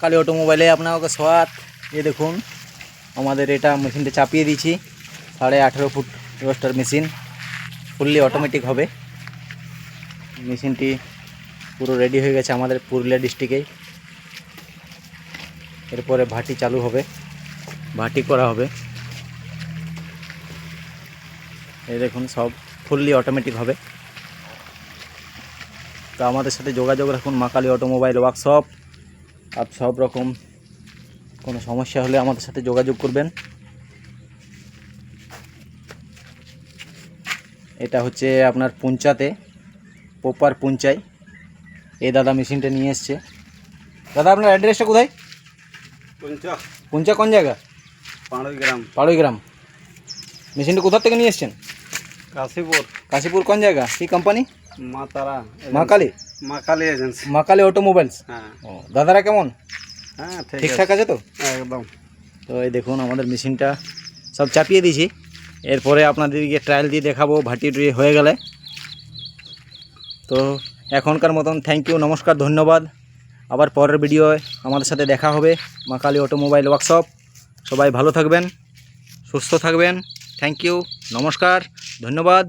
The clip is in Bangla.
কালী অটোমোবাইলে আপনাকে স্বাদ এই দেখুন, আমাদের এটা মেশিনটা চাপিয়ে দিয়েছি। সাড়ে আঠেরো foot roaster machine, fully automatic হবে। মেশিনটি পুরো রেডি হয়ে গেছে আমাদের পুরুলিয়া ডিস্ট্রিক্টেই এরপরে ভাটি চালু হবে, ভাটি করা হবে। এই দেখুন, সব ফুললি অটোমেটিক হবে। তো আমাদের সাথে যোগাযোগ রাখুন, মা কালী অটোমোবাইল ওয়ার্কশপ। আর সব রকম কোনো সমস্যা হলে আমাদের সাথে যোগাযোগ করবেন। এটা হচ্ছে আপনার পুঞ্চাতে পোপার পুঞ্চাই এই দাদা মেশিনটা নিয়ে এসছে। দাদা আপনার অ্যাড্রেসটা কোথায়? পঞ্চা। পুঞ্চা কোন জায়গা? পাঁড়ই গ্রাম। পাড়ই গ্রাম। মেশিনটা কোথা থেকে নিয়ে এসছেন? কাশীপুর। কাশীপুর কোন জায়গা? কি কোম্পানি মা তারা মা কালী? মা কালী এজেন্সি। মা কালী অটোমোবাইলস হ্যাঁ। ও দাদারা কেমন? হ্যাঁ ঠিকঠাক আছে। তো? একদম। তো এই দেখুন আমাদের মেশিনটা সব চাপিয়ে দিয়েছি। এরপরে আপনাদেরকে ট্রায়াল দিয়ে দেখাবো ভাটি হয়ে গেলে। তো এখনকার মতন থ্যাংক ইউ নমস্কার ধন্যবাদ। আবার পরের ভিডিও আমাদের সাথে দেখা হবে মা কালী অটোমোবাইল ওয়ার্কশপ সবাই ভালো থাকবেন সুস্থ থাকবেন। থ্যাংক ইউ নমস্কার ধন্যবাদ।